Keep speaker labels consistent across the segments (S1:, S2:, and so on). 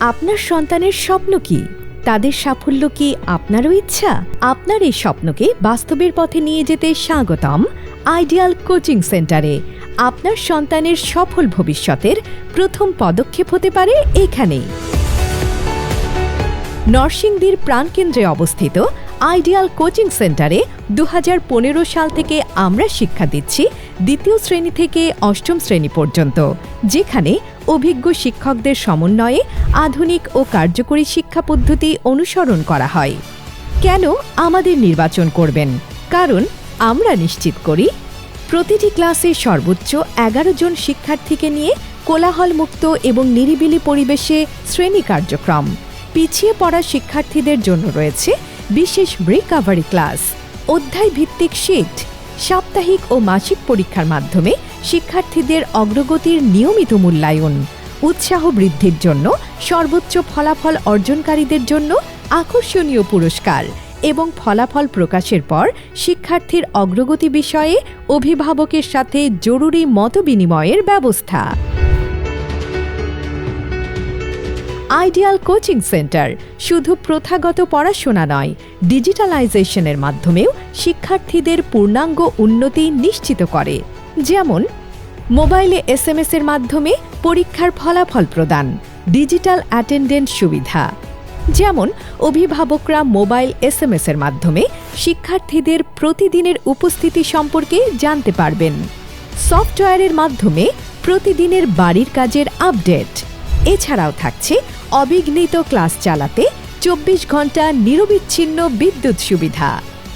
S1: আপনার সন্তানের স্বপ্ন কি? তাদের সাফল্য কি আপনারও ইচ্ছা? আপনার এই স্বপ্নকে বাস্তবের পথে নিয়ে যেতে স্বাগতম আইডিয়াল কোচিং সেন্টারে। আপনার সন্তানের সফল ভবিষ্যতের প্রথম পদক্ষেপ হতে পারে এখানেই। নরসিংদীর প্রাণকেন্দ্রে অবস্থিত আইডিয়াল কোচিং সেন্টারে দু হাজার পনেরো সাল থেকে আমরা শিক্ষা দিচ্ছি দ্বিতীয় শ্রেণি থেকে অষ্টম শ্রেণি পর্যন্ত, যেখানে অভিজ্ঞ শিক্ষকদের সমন্বয়ে আধুনিক ও কার্যকরী শিক্ষা পদ্ধতি অনুসরণ করা হয়। কেন আমাদের নির্বাচন করবেন? কারণ আমরা নিশ্চিত করি, প্রতিটি ক্লাসে সর্বোচ্চ এগারো জন শিক্ষার্থীকে নিয়ে কোলাহলমুক্ত এবং নিরিবিলি পরিবেশে শ্রেণি কার্যক্রম, পিছিয়ে পড়া শিক্ষার্থীদের জন্য রয়েছে বিশেষ রিকাভারি ক্লাস অধ্যায় ভিত্তিক শিট সাপ্তাহিক ও মাসিক পরীক্ষার মাধ্যমে শিক্ষার্থীদের অগ্রগতির নিয়মিত মূল্যায়ন, উৎসাহ বৃদ্ধির জন্য, সর্বোচ্চ ফলাফল অর্জনকারীদের জন্য আকর্ষণীয় পুরস্কার এবং ফলাফল প্রকাশের পর শিক্ষার্থীর অগ্রগতি বিষয়ে অভিভাবকের সাথে জরুরি মতবিনিময়ের ব্যবস্থা। আইডিয়াল কোচিং সেন্টার শুধু প্রথাগত পড়াশোনা নয়, ডিজিটালাইজেশনের মাধ্যমেও শিক্ষার্থীদের পূর্ণাঙ্গ উন্নতি নিশ্চিত করে। যেমন, মোবাইলে এসএমএস এর মাধ্যমে পরীক্ষার ফলাফল প্রদান, ডিজিটাল অ্যাটেন্ডেন্ট সুবিধা। যেমন, অভিভাবকরা মোবাইল এসএমএস এর মাধ্যমে শিক্ষার্থীদের প্রতিদিনের উপস্থিতি সম্পর্কে জানতে পারবেন। সফটওয়্যারের মাধ্যমে প্রতিদিনের বাড়ির কাজের আপডেট। এছাড়াও থাকছে অবিঘ্নিত ক্লাস চালাতে চব্বিশ ঘণ্টা নিরবিচ্ছিন্ন বিদ্যুৎ সুবিধা।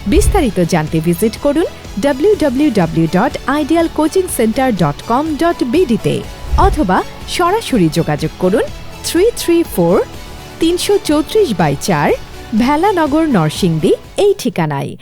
S1: বিস্তারিত জানতে ভিজিট করুন www.idealcoachingcenter.com.bd-তে অথবা সরাসরি যোগাযোগ করুন থ্রি থ্রি ফোর তিনশো চৌত্রিশ বাই চার, ভেলানগর নরসিংদী, এই ঠিকানায়।